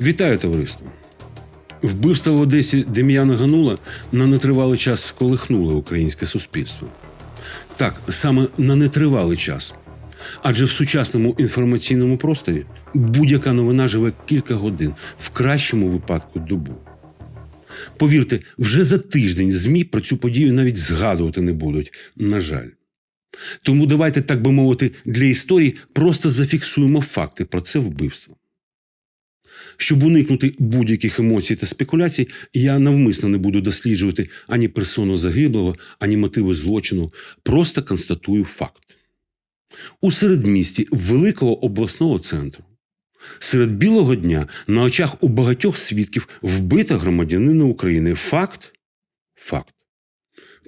Вітаю товариство! Вбивство в Одесі Дем'яна Ганула на нетривалий час сколихнуло українське суспільство. Так, саме на нетривалий час. Адже в сучасному інформаційному просторі будь-яка новина живе кілька годин, в кращому випадку добу. Повірте, вже за тиждень ЗМІ про цю подію навіть згадувати не будуть, на жаль. Тому давайте, так би мовити, для історії просто зафіксуємо факти про це вбивство. Щоб уникнути будь-яких емоцій та спекуляцій, я навмисно не буду досліджувати ані персону загиблого, ані мотиви злочину. Просто констатую факт. У середмісті великого обласного центру серед білого дня на очах у багатьох свідків вбита громадянина України. Факт факт.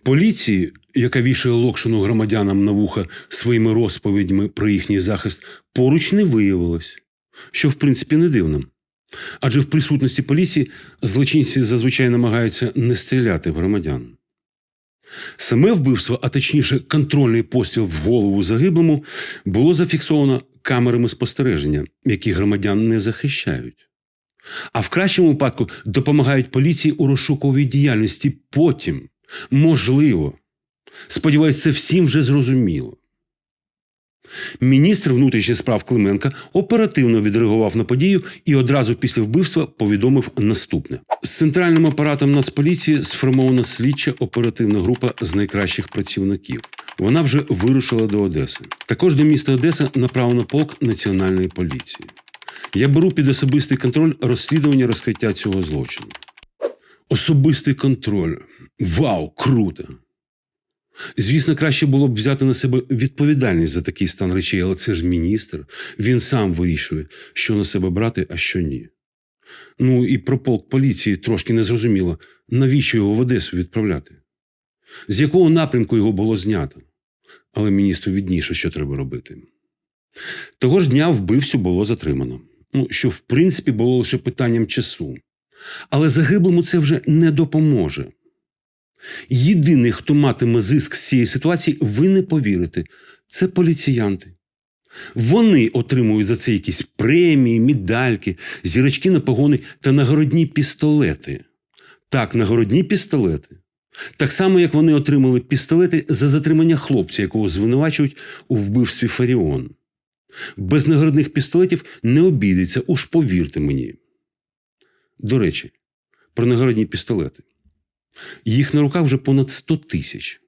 Поліції, яка вішає локшину громадянам на вуха своїми розповідьми про їхній захист, поруч не виявилось, що в принципі не дивно. Адже в присутності поліції злочинці зазвичай намагаються не стріляти в громадян. Саме вбивство, а точніше, контрольний постріл в голову загиблому, було зафіксовано камерами спостереження, які громадян не захищають. А в кращому випадку допомагають поліції у розшуковій діяльності потім. Можливо. Сподіваюсь, це всім вже зрозуміло. Міністр внутрішніх справ Клименка оперативно відреагував на подію і одразу після вбивства повідомив наступне: з центральним апаратом Нацполіції сформована слідча оперативна група з найкращих працівників. Вона вже вирушила до Одеси. Також до міста Одеса направлено полк національної поліції. Я беру під особистий контроль розслідування розкриття цього злочину. Особистий контроль. Вау, круто! Звісно, краще було б взяти на себе відповідальність за такий стан речей, але це ж міністр. Він сам вирішує, що на себе брати, а що ні. Ну і про полк поліції трошки незрозуміло, навіщо його в Одесу відправляти? З якого напрямку його було знято? Але міністру відніше, що треба робити. Того ж дня вбивцю було затримано. Ну, що, в принципі, було лише питанням часу. Але загиблому це вже не допоможе. Єдиний, хто матиме зиск з цієї ситуації, ви не повірите, це поліціянти. Вони отримують за це якісь премії, медальки, зірочки на погони та нагородні пістолети. Так, нагородні пістолети. Так само, як вони отримали пістолети за затримання хлопця, якого звинувачують у вбивстві Фаріон. Без нагородних пістолетів не обійдеться, уж повірте мені. До речі, про нагородні пістолети. Їх на руках вже понад 100 тисяч,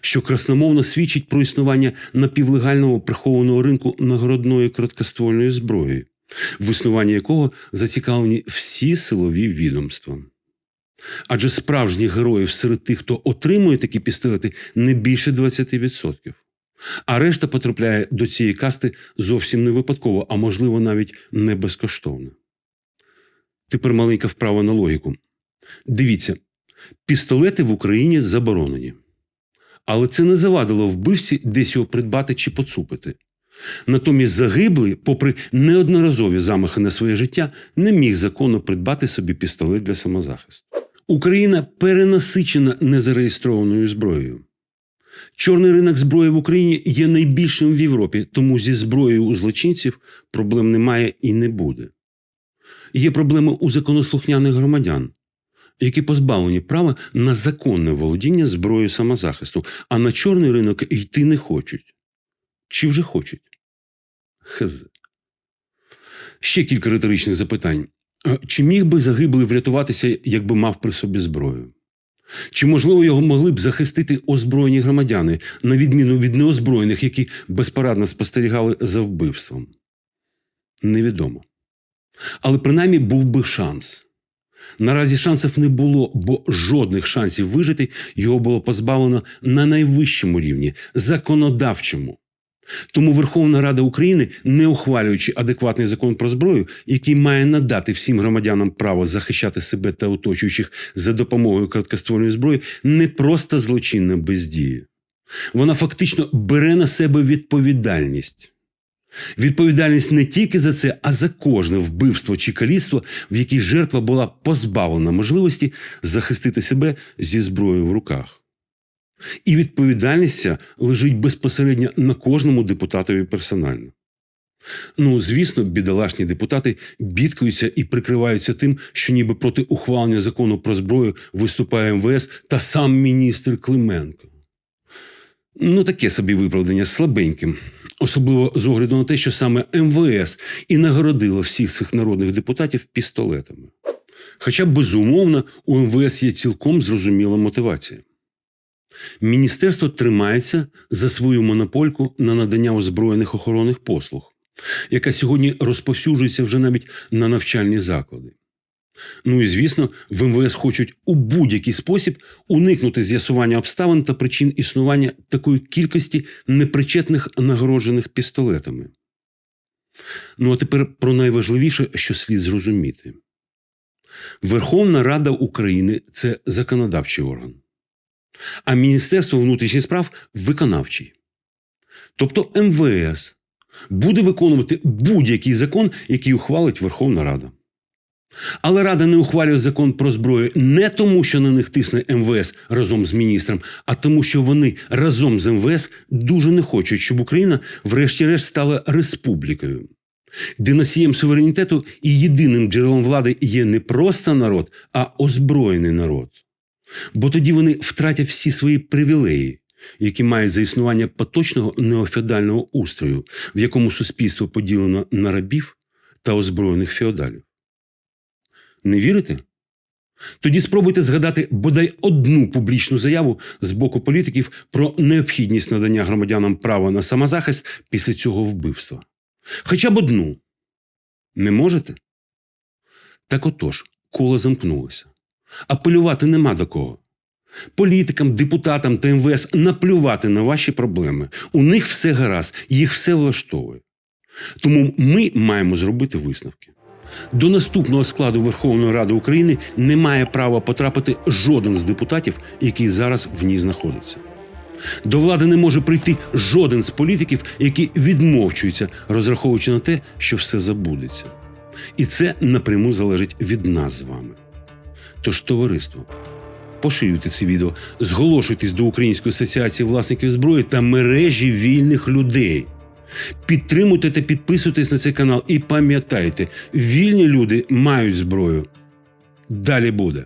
що красномовно свідчить про існування напівлегального прихованого ринку нагородної короткоствольної зброї, в існуванні якого зацікавлені всі силові відомства. Адже справжніх героїв серед тих, хто отримує такі пістолети, не більше 20%. А решта потрапляє до цієї касти зовсім не випадково, а можливо навіть не безкоштовно. Тепер маленька вправа на логіку. Дивіться, пістолети в Україні заборонені. Але це не завадило вбивці десь його придбати чи поцупити. Натомість загиблий, попри неодноразові замахи на своє життя, не міг законно придбати собі пістолет для самозахисту. Україна перенасичена незареєстрованою зброєю. Чорний ринок зброї в Україні є найбільшим в Європі, тому зі зброєю у злочинців проблем немає і не буде. Є проблеми у законослухняних громадян, які позбавлені права на законне володіння зброєю самозахисту, а на чорний ринок йти не хочуть. Чи вже хочуть? Хз. Ще кілька риторичних запитань. Чи міг би загиблий врятуватися, якби мав при собі зброю? Чи, можливо, його могли б захистити озброєні громадяни, на відміну від неозброєних, які безпорадно спостерігали за вбивством? Невідомо. Але принаймні був би шанс. Наразі шансів не було, бо жодних шансів вижити його було позбавлено на найвищому рівні законодавчому. Тому Верховна Рада України, не ухвалюючи адекватний закон про зброю, який має надати всім громадянам право захищати себе та оточуючих за допомогою короткоствольної зброї, не просто злочинна бездіє. Вона фактично бере на себе відповідальність. Відповідальність не тільки за це, а за кожне вбивство чи каліцтво, в якій жертва була позбавлена можливості захистити себе зі зброєю в руках. І відповідальність лежить безпосередньо на кожному депутатові персонально. Ну, звісно, бідолашні депутати бідкаються і прикриваються тим, що ніби проти ухвалення закону про зброю виступає МВС та сам міністр Клименко. Ну, таке собі виправдання слабеньким, особливо з огляду на те, що саме МВС і нагородило всіх цих народних депутатів пістолетами. Хоча, безумовно, у МВС є цілком зрозуміла мотивація. Міністерство тримається за свою монопольку на надання озброєних охоронних послуг, яка сьогодні розповсюджується вже навіть на навчальні заклади. Ну і звісно, в МВС хочуть у будь-який спосіб уникнути з'ясування обставин та причин існування такої кількості непричетних нагороджених пістолетами. Ну а тепер про найважливіше, що слід зрозуміти. Верховна Рада України це законодавчий орган, а Міністерство внутрішніх справ виконавчий. Тобто МВС буде виконувати будь-який закон, який ухвалить Верховна Рада. Але Рада не ухвалює закон про зброю не тому, що на них тисне МВС разом з міністром, а тому, що вони разом з МВС дуже не хочуть, щоб Україна, врешті-решт, стала республікою, де носієм суверенітету і єдиним джерелом влади є не просто народ, а озброєний народ. Бо тоді вони втратять всі свої привілеї, які мають за існування поточного неофеодального устрою, в якому суспільство поділено на рабів та озброєних феодалів. Не вірите? Тоді спробуйте згадати бодай одну публічну заяву з боку політиків про необхідність надання громадянам права на самозахист після цього вбивства. Хоча б одну. Не можете? Так отож, коло замкнулося. Апелювати нема до кого. Політикам, депутатам та МВС наплювати на ваші проблеми. У них все гаразд, їх все влаштовує. Тому ми маємо зробити висновки. До наступного складу Верховної Ради України не має права потрапити жоден з депутатів, який зараз в ній знаходиться. До влади не може прийти жоден з політиків, які відмовчуються, розраховуючи на те, що все забудеться. І це напряму залежить від нас з вами. Тож, товариство, поширюйте це відео, зголошуйтесь до Української асоціації власників зброї та мережі вільних людей. Підтримуйте та підписуйтесь на цей канал і пам'ятайте, вільні люди мають зброю. Далі буде.